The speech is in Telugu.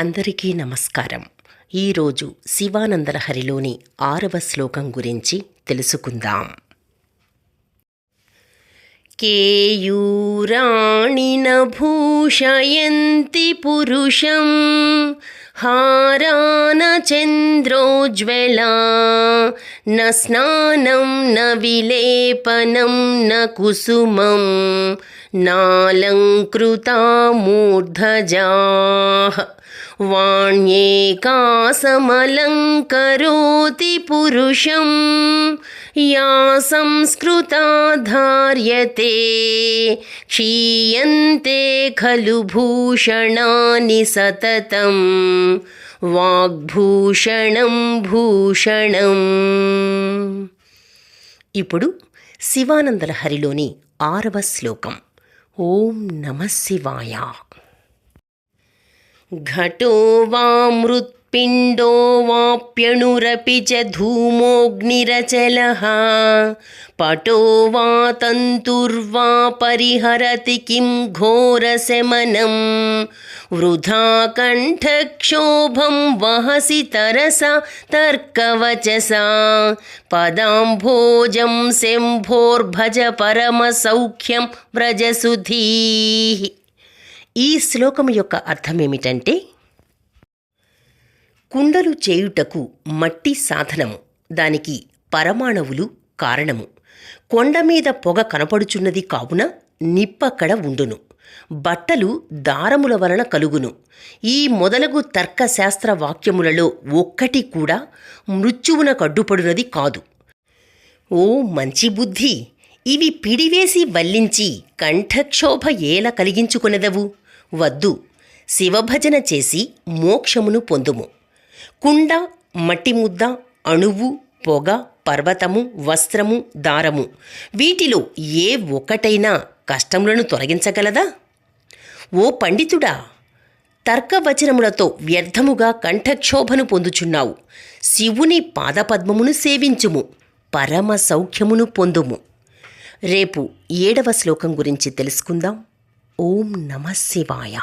అందరికీ నమస్కారం. ఈరోజు శివానందలహరిలోని ఆరవ శ్లోకం గురించి తెలుసుకుందాం. కేయూరాణి న భూషయంతి పురుషం హారాన చంద్రోజ్వలా న స్నానం న విలేపనం న కుసుమం నాలంకృతా మూర్ధజాః వాణ్యేకాసమలంకరోతి పురుషం యా సంస్కృతా ధార్యతే క్షీయంతే ఖలు భూషణాని సతతం వాగ్భూషణం భూషణం ఇప్పుడు శివానందలహరిలోని ఆరవ శ్లోకం. ఓం నమ శివాయ. घटो वा मृत्पिण्डो वाप्यणुरपि च धूमोऽग्निरचलः। पटो वा तन्तुर्वा परिहरति किं घोरशमनं। वृथा कण्ठक्षोभं वहसि तरसा तर्कवचसा। पदाम्भोजं शम्भोर्भज परमसौख्यं व्रजसुधीः ఈ శ్లోకం యొక్క అర్థమేమిటంటే కుండలు చేయుటకు మట్టి సాధనము దానికి పరమాణువులు కారణము. కొండ మీద పొగ కనపడుచున్నది కావున నిప్పక్కడ ఉండును. బట్టలు దారముల వలన కలుగును. ఈ మొదలగు తర్కశాస్త్ర వాక్యములలో ఒక్కటి కూడా మృత్యువునకు కడ్డుపడునది కాదు. ఓ మంచి బుద్ధి! ఇవి పిడివేసి వల్లించి కంఠక్షోభ ఏల కలిగించుకొనెదవు? వద్దు. శివభజన చేసి మోక్షమును పొందుము. కుండ మట్టి ముద్ద అణువు పొగ పర్వతము వస్త్రము దారము వీటిలో ఏ ఒకటైనా కష్టములను తొలగించగలదా? ఓ పండితుడా తర్కవచనములతో వ్యర్థముగా కంఠక్షోభను పొందుచున్నావు. శివుని పాదపద్మమును సేవించుము పరమ సౌఖ్యమును పొందుము. రేపు ఏడవ శ్లోకం గురించి తెలుసుకుందాం. ఓం నమ శివాయ